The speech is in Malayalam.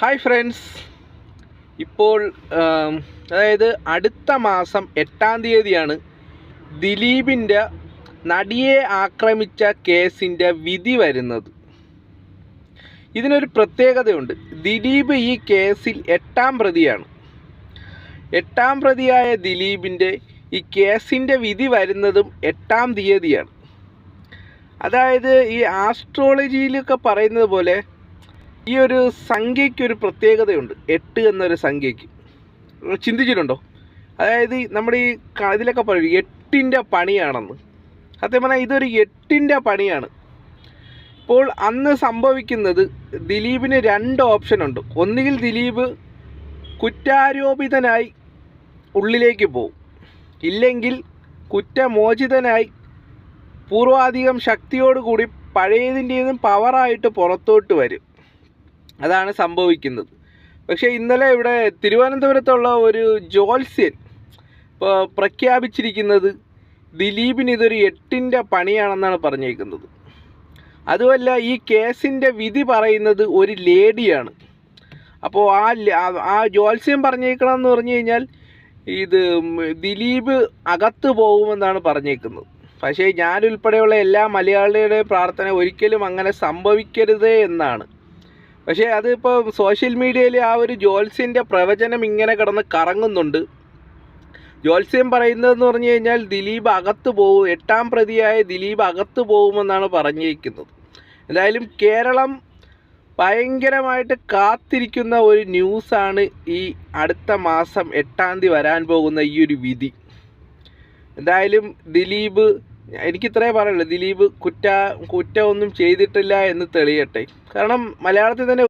ഹായ് ഫ്രണ്ട്സ് ഇപ്പോൾ അതായത് അടുത്ത മാസം എട്ടാം തീയതിയാണ് ദിലീപിന്റെ നടിയെ ആക്രമിച്ച കേസിന്റെ വിധി വരുന്നത്. ഇതിനൊരു പ്രത്യേകതയുണ്ട്. ദിലീപ് ഈ കേസിൽ എട്ടാം പ്രതിയാണ്. എട്ടാം പ്രതിയായ ദിലീപിന്റെ ഈ കേസിന്റെ വിധി വരുന്നതും എട്ടാം തീയതിയാണ്. അതായത് ഈ ആസ്ട്രോളജിയിലൊക്കെ പറയുന്നത് പോലെ ഈ ഒരു സംഖ്യയ്ക്ക് ഒരു പ്രത്യേകതയുണ്ട്. എട്ട് എന്നൊരു സംഖ്യയ്ക്ക്. ചിന്തിച്ചിട്ടുണ്ടോ? അതായത് നമ്മുടെ ഈ ഇതിലൊക്കെ പറയും എട്ടിന്റെ പണിയാണെന്ന്. സത്യം പറഞ്ഞാൽ ഇതൊരു എട്ടിന്റെ പണിയാണ്. ഇപ്പോൾ അന്ന് സംഭവിക്കുന്നത് ദിലീപിന് രണ്ട് ഓപ്ഷൻ ഉണ്ട്. ഒന്നുകിൽ ദിലീപ് കുറ്റാരോപിതനായി ഉള്ളിലേക്ക് പോകും. ഇല്ലെങ്കിൽ കുറ്റമോചിതനായി പൂർവാധികം ശക്തിയോടുകൂടി പഴയതിന്റെതും പവറായിട്ട് പുറത്തോട്ട് വരും. അതാണ് സംഭവിക്കുന്നത്. പക്ഷേ ഇന്നലെ ഇവിടെ തിരുവനന്തപുരത്തുള്ള ഒരു ജോത്സ്യൻ ഇപ്പോൾ പ്രഖ്യാപിച്ചിരിക്കുന്നത് ദിലീപിന് ഇതൊരു എട്ടിന്റെ പണിയാണെന്നാണ് പറഞ്ഞേക്കുന്നത്. അതുമല്ല ഈ കേസിന്റെ വിധി പറയുന്നത് ഒരു ലേഡിയാണ്. അപ്പോൾ ആ ആ- ജോത്സ്യം പറഞ്ഞേക്കണമെന്ന് പറഞ്ഞു കഴിഞ്ഞാൽ ഇത് ദിലീപ് അകത്ത് പോകുമെന്നാണ് പറഞ്ഞേക്കുന്നത്. പക്ഷേ ഞാനുൾപ്പെടെയുള്ള എല്ലാ മലയാളികളുടെയും പ്രാർത്ഥന ഒരിക്കലും അങ്ങനെ സംഭവിക്കരുതേ എന്നാണ്. പക്ഷേ അതിപ്പോൾ സോഷ്യൽ മീഡിയയിൽ ആ ഒരു ജോത്സ്യന്റെ പ്രവചനം ഇങ്ങനെ കിടന്ന് കറങ്ങുന്നുണ്ട്. ജോത്സ്യം പറയുന്നതെന്ന് പറഞ്ഞു കഴിഞ്ഞാൽ ദിലീപ് അകത്ത് പോകും എട്ടാം പ്രതിയായ ദിലീപ് അകത്ത് പോകുമെന്നാണ് പറഞ്ഞിരിക്കുന്നത്. എന്തായാലും കേരളം ഭയങ്കരമായിട്ട് കാത്തിരിക്കുന്ന ഒരു ന്യൂസാണ് ഈ അടുത്ത മാസം എട്ടാം തീയതി വരാൻ പോകുന്ന ഈ ഒരു വിധി. എന്തായാലും ദിലീപ് എനിക്ക് ഇത്രേ പറയുള്ളൂ ദിലീപ് കുറ്റ കുറ്റമൊന്നും ചെയ്തിട്ടില്ല എന്ന് തെളിയട്ടെ. കാരണം മലയാളത്തിൽ തന്നെ